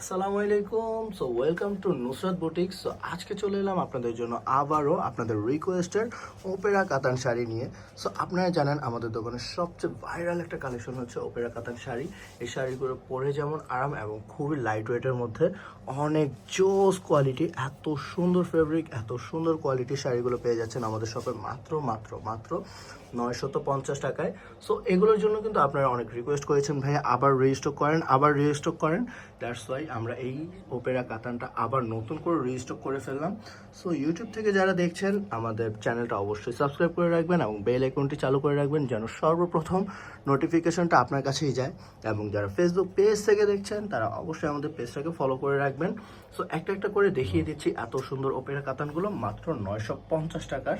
আসসালামু আলাইকুম। So welcome to Nusrat boutique so আজকে চলে এলাম আপনাদের জন্য আবারও আপনাদের রিকোয়েস্টের ওপেরা কাতান শাড়ি নিয়ে। সো আপনারা জানেন আমাদের দোকানের সবচেয়ে ভাইরাল একটা কালেকশন হচ্ছে ওপেরা কাতান শাড়ি। এই শাড়িগুলো পরে যেমন আরাম এবং খুবই লাইট ওয়েটের মধ্যে অনেক জোস কোয়ালিটি এত সুন্দর ফেব্রিক এত সুন্দর কোয়ালিটির শাড়িগুলো পেয়ে যাচ্ছেন আমাদের শপে মাত্র মাত্র মাত্র নয়শত পঞ্চাশ টাকায়। সো এগুলোর জন্য কিন্তু আপনারা অনেক রিকোয়েস্ট করেছেন ভাই আবার রেজিস্টক করেন, আবার রেজিস্টক করেন। দ্যাটস ওয়াই আমরা এই ওপেরা কাতানটা আবার নতুন করে রেজিস্টক করে ফেললাম। সো ইউটিউব থেকে যারা দেখছেন, আমাদের চ্যানেলটা অবশ্যই সাবস্ক্রাইব করে রাখবেন এবং বেল আইকনটি চালু করে রাখবেন যেন সর্বপ্রথম নোটিফিকেশনটা আপনার কাছেই যায়। এবং যারা ফেসবুক পেজ থেকে দেখছেন, তারা অবশ্যই আমাদের পেজটাকে ফলো করে রাখবেন। সো একটা একটা করে দেখিয়ে দিচ্ছি এত সুন্দর ওপেরা কাতানগুলো মাত্র নয়শো পঞ্চাশ টাকার।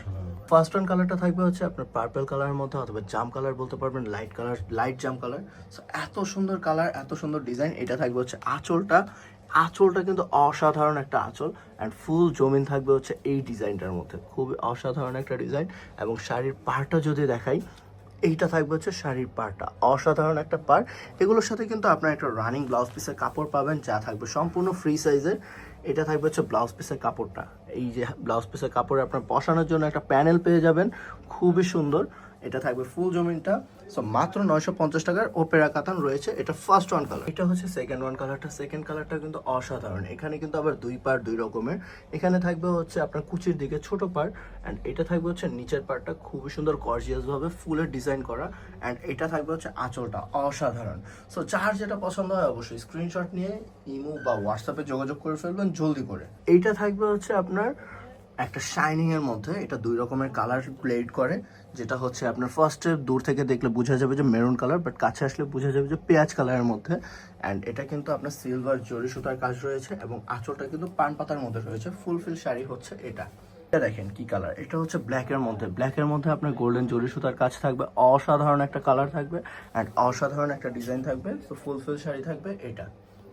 ফার্স্ট ওয়ান কালারটা থাকবে হচ্ছে আপনার পার্পেল কালারের মধ্যে অথবা জাম কালার বলতে পারবেন লাইট কালার লাইট জাম কালার সো এত সুন্দর কালার এত সুন্দর ডিজাইন এটা থাকবে হচ্ছে আঁচলটা। আঁচলটা কিন্তু অসাধারণ একটা আঁচল অ্যান্ড ফুল জমিন থাকবে হচ্ছে এই ডিজাইনটার মধ্যে। খুবই অসাধারণ একটা ডিজাইন এবং শাড়ির পাড়টা যদি দেখাই, এইটা থাকবে হচ্ছে শাড়ির পাড়টা। অসাধারণ একটা পাড়। এগুলোর সাথে কিন্তু আপনার একটা রানিং ব্লাউজ পিসের কাপড় পাবেন, যা থাকবে সম্পূর্ণ ফ্রি সাইজের এটা থাকবে হচ্ছে ব্লাউজ পিসের কাপড়টা। এই যে ব্লাউজ পিসের কাপড়ে আপনার বসানোর জন্য একটা প্যানেল পেয়ে যাবেন। খুবই সুন্দর। এটা থাকবে ফুল জমিনটা। সো মাত্র নয়শো পঞ্চাশ টাকার ওপেরা কাতান রয়েছে। এটা ফার্স্ট ওয়ান কালার এটা হচ্ছে সেকেন্ড ওয়ান কালারটা সেকেন্ড কালারটা কিন্তু অসাধারণ। এখানে কিন্তু আবার দুই পার দুই রকমের। এখানে থাকবে হচ্ছে আপনার কুচির দিকে ছোট পার অ্যান্ড এটা থাকবে হচ্ছে নিচের পারটা খুবই সুন্দর গর্জিয়াস ভাবে ফুলের ডিজাইন করা অ্যান্ড এটা থাকবে হচ্ছে আঁচলটা। অসাধারণ। সো যার যেটা পছন্দ হয় অবশ্যই স্ক্রিনশট নিয়ে, ইমো বা হোয়াটসঅ্যাপে যোগাযোগ করে ফেলবেন, জলদি করে। এইটা থাকবে হচ্ছে আপনার একটা শাইনিং এর মধ্যে এটা দুই রকমের কালার ব্লেড করে, যেটা হচ্ছে আপনার ফার্স্টে দূর থেকে দেখলে বোঝা যাবে যে মেরুন কালার বাট কাছে আসলে বোঝা যাবে যে পেঁয়াজ কালারের মধ্যে। অ্যান্ড এটা কিন্তু আপনার সিলভার জরি সুতার কাজ রয়েছে এবং আঁচলটা কিন্তু পান পাতার মধ্যে রয়েছে। ফুলফিল শাড়ি হচ্ছে এটা। এটা দেখেন কি কালার এটা হচ্ছে ব্ল্যাক এর মধ্যে। ব্ল্যাক এর মধ্যে আপনার গোল্ডেন জরি সুতার কাজ থাকবে। অসাধারণ একটা কালার থাকবে অ্যান্ড অসাধারণ একটা ডিজাইন থাকবে। তো ফুলফিল শাড়ি থাকবে এটা।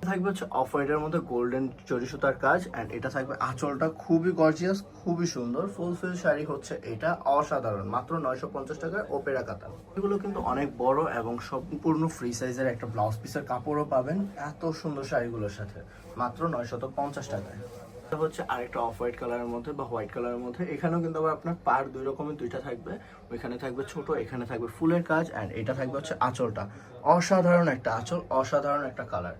থাকবে হচ্ছে অফ হোয়াইটের মধ্যে গোল্ডেন চরি সুতার কাজ অ্যান্ড এটা থাকবে আঁচলটা খুবই গর্জিয়াস খুবই সুন্দর। ফুলফিল শাড়ি হচ্ছে এটা অসাধারণ, মাত্র নয়শো পঞ্চাশ টাকায় ওপেরা কাতান এগুলো কিন্তু অনেক বড় এবং সম্পূর্ণ ফ্রি সাইজের একটা ব্লাউজ পিসের কাপড়ও পাবেন এত সুন্দর শাড়িগুলোর সাথে, মাত্র নয়শত পঞ্চাশ টাকায়। এটা হচ্ছে আরেকটা অফ হোয়াইট কালারের মধ্যে বা হোয়াইট কালারের মধ্যে। এখানেও কিন্তু আবার আপনার পার দুই রকমের দুইটা থাকবে। ওইখানে থাকবে ছোট, এখানে থাকবে ফুলের কাজ অ্যান্ড এটা থাকবে হচ্ছে আঁচলটা। অসাধারণ একটা আঁচল, অসাধারণ একটা কালার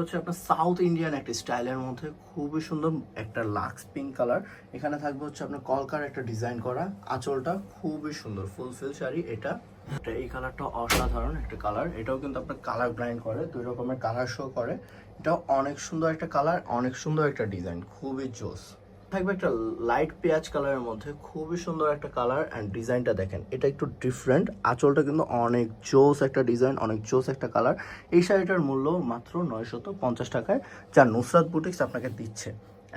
হচ্ছে আপনার সাউথ ইন্ডিয়ান একটা স্টাইলের মধ্যে। খুবই সুন্দর একটা লাক্স পিঙ্ক কালার এখানে থাকবে হচ্ছে আপনার কলকার একটা ডিজাইন করা। আঁচলটা খুবই সুন্দর। ফুলফিল শাড়ি এটা। এটা এই কালারটা অসাধারণ একটা কালার এটাও কিন্তু আপনার কালার ব্লাইন্ড করে, দুই রকমের কালার শো করে। এটাও অনেক সুন্দর একটা কালার অনেক সুন্দর একটা ডিজাইন খুবই জোস। থাকবে একটা লাইট পেঁয়াজ কালারের মধ্যে, খুবই সুন্দর একটা কালার অ্যান্ড ডিজাইনটা দেখেন, এটা একটু ডিফারেন্ট আঁচলটা কিন্তু অনেক জোস একটা ডিজাইন অনেক জোস একটা কালার এই শাড়িটার মূল্য মাত্র নয়শত পঞ্চাশ টাকায়, যা নুসরাত বুটিক্স আপনাকে দিচ্ছে।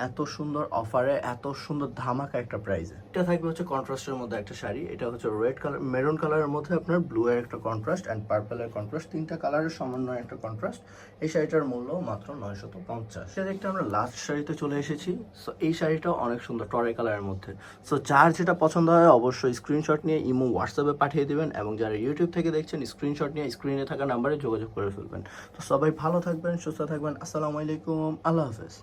এত সুন্দর অফারে এত সুন্দর ধামাকা একটা প্রাইজে এটা থাকবে হচ্ছে কন্ট্রাস্টের মধ্যে একটা শাড়ি এটা হচ্ছে রেড কালার মেরুন কালারের মধ্যে আপনার ব্লু এর একটা কন্ট্রাস্ট অ্যান্ড পার্পেলের কন্ট্রাস্ট তিনটা কালারের সমন্বয় একটা কন্ট্রাস্ট এই শাড়িটার মূল্য মাত্র নয়শত পঞ্চাশ। সেটা একটা আমরা লাস্ট শাড়িতে চলে এসেছি। সো এই শাড়িটাও অনেক সুন্দর টরে কালারের মধ্যে। সো যার যেটা পছন্দ হয় অবশ্যই স্ক্রিনশট নিয়ে ইমো হোয়াটসঅ্যাপে পাঠিয়ে দেবেন এবং যারা ইউটিউব থেকে দেখছেন স্ক্রিনশট নিয়ে স্ক্রিনে থাকা নাম্বারে যোগাযোগ করে ফেলবেন। তো সবাই ভালো থাকবেন সুস্থ থাকবেন। আসসালামু আলাইকুম। আল্লাহ হাফেজ।